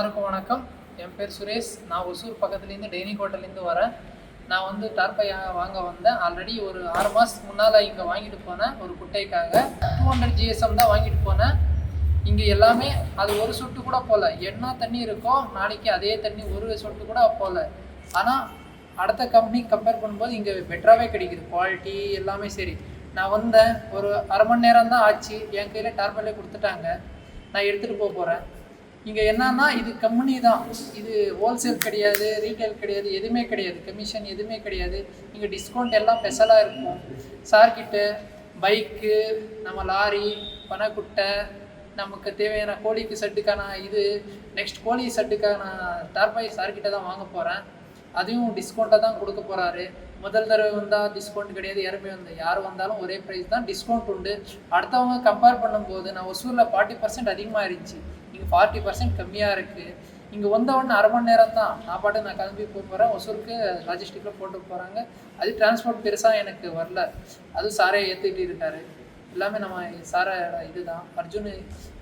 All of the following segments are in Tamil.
எல்லாருக்கும் வணக்கம். என் பேர் சுரேஷ். நான் ஒசூர் பக்கத்துலேருந்து டெய்னி ஹோட்டல்லேருந்து வரேன். நான் வந்து டார்பை வாங்க வந்தேன். ஆல்ரெடி ஒரு ஆறு மாதத்துக்கு முன்னால் இங்கே வாங்கிட்டு போனேன். ஒரு குட்டைக்காக. டூ ஹண்ட்ரட் ஜிஎஸ்எம் தான் வாங்கிட்டு போனேன். இங்கே எல்லாமே அது ஒரு சொட்டு கூட போகல என்ன தண்ணி இருக்கோ நாளைக்கு அதே தண்ணி ஒரு சொட்டு கூட போகல ஆனால் அடுத்த கம்பெனி கம்பேர் பண்ணும்போது இங்கே பெட்டராகவே கிடைக்குது. குவாலிட்டி எல்லாமே சரி. நான் வந்தேன். ஒரு அரை மணி நேரம் தான் ஆச்சு. என் கையில் டார்பலே கொடுத்துட்டாங்க. நான் எடுத்துகிட்டு போக போகிறேன் இங்கே என்னன்னா இது கம்பெனி தான். இது ஹோல்சேல் கிடையாது ரீட்டைல் கிடையாது எதுவுமே கிடையாது. கமிஷன் எதுவுமே கிடையாது. இங்கே டிஸ்கவுண்ட் எல்லாம் ஸ்பெஷலாக இருக்கும். சார்கிட்ட பைக்கு நம்ம லாரி பனக்குட்டை நமக்கு தேவையான கோழிக்கு செட்டுக்கான இது நெக்ஸ்ட் கோழி செட்டுக்கான டார்பாய் சார்கிட்ட தான் வாங்க போகிறேன் அதையும் டிஸ்கவுண்ட்டாக தான் கொடுக்க போகிறாரு முதல் தடவை வந்தால் டிஸ்கவுண்ட் கிடையாது. யாருமே வந்து யார் வந்தாலும் ஒரே ப்ரைஸ் தான். டிஸ்கவுண்ட் உண்டு. அடுத்தவங்க கம்பேர் பண்ணும்போது நான் ஒசூரில் ஃபார்ட்டி பர்சன்ட் அதிகமாக இருந்துச்சு இங்கே ஃபார்ட்டி பர்சன்ட் கம்மியாக இருக்குது இங்கே வந்தவொடனே அரை மணி நேரம் தான் நான் பாட்டு நான் கிளம்பி போக போகிறேன் ஒசூருக்கு லாஜிஸ்டிக்கில் போட்டு போகிறாங்க அது டிரான்ஸ்போர்ட் பெருசாக எனக்கு வரல. அதுவும் சாரே ஏற்றிட்டு இருக்காரு. எல்லாமே நம்ம சார இதுதான். அர்ஜுன்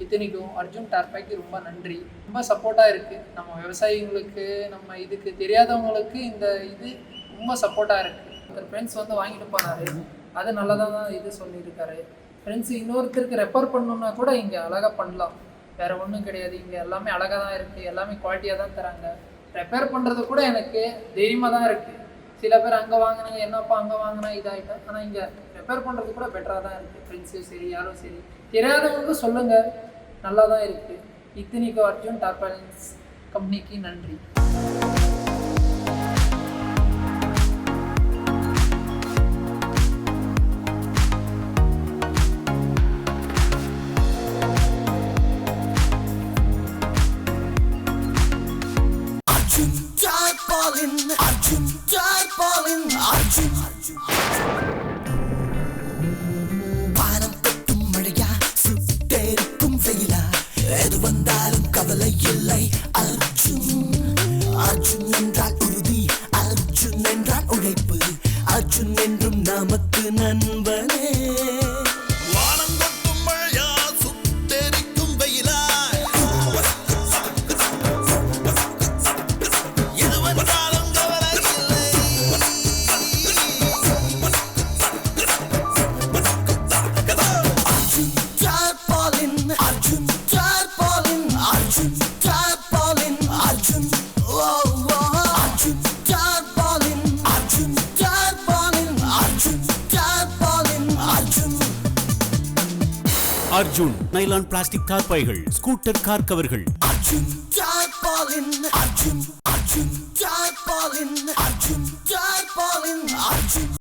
இத்தனைக்கும் அர்ஜுன் டார்பாய்க்கு ரொம்ப நன்றி. ரொம்ப சப்போர்ட்டாக இருக்குது நம்ம விவசாயிங்களுக்கு நம்ம இதுக்கு தெரியாதவங்களுக்கு இந்த இது ரொம்ப சப்போர்ட்டாக இருக்குது ஒருத்தர் ஃப்ரெண்ட்ஸ் வந்து வாங்கிட்டு போனார். அது நல்லதாக தான் இது சொல்லியிருக்காரு. ஃப்ரெண்ட்ஸ் இன்னொருத்தருக்கு ரெஃபர் பண்ணணுன்னா கூட இங்கே அழகாக பண்ணலாம். வேற ஒன்றும் கிடையாது. இங்கே எல்லாமே அழகாக தான் இருக்குது எல்லாமே குவாலிட்டியாக தான் தராங்க. ரெப்பேர் பண்ணுறது கூட எனக்கு தைரியமாக தான் இருக்குது சில பேர் அங்கே வாங்கினாங்க என்னப்பா அங்கே வாங்கினா இதாகிட்டா ஆனால் இங்கே ரெப்பேர் பண்ணுறது கூட பெட்டராக தான் இருக்குது ஃப்ரெண்ட்ஸும் சரி யாரும் சரி. தெரியாதவங்களுக்கும் சொல்லுங்கள் நல்லா தான் இருக்குது இத்தனைக்கு வரைக்கும் டார்பாலின்ஸ் கம்பெனிக்கு நன்றி. Tarpaulin, Arjun Tarpaulin, Arjun. வானம் கொட்டும் மழையா சுட்டேருக்கும் வெயிலா? எது வந்தாலும் கவலை இல்லை அர்ஜுன். அர்ஜுன் என்றால் உறுதி அர்ஜுன் என்றால் உழைப்பு. அர்ஜுன் என்றும் நமக்கு நன்மை அர்ஜுன் நைலான் பிளாஸ்டிக் கார் பைகள் ஸ்கூட்டர் கார் கவர்கள் அர்ஜுன் அர்ஜுன் அர்ஜுன் அர்ஜுன் அர்ஜுன்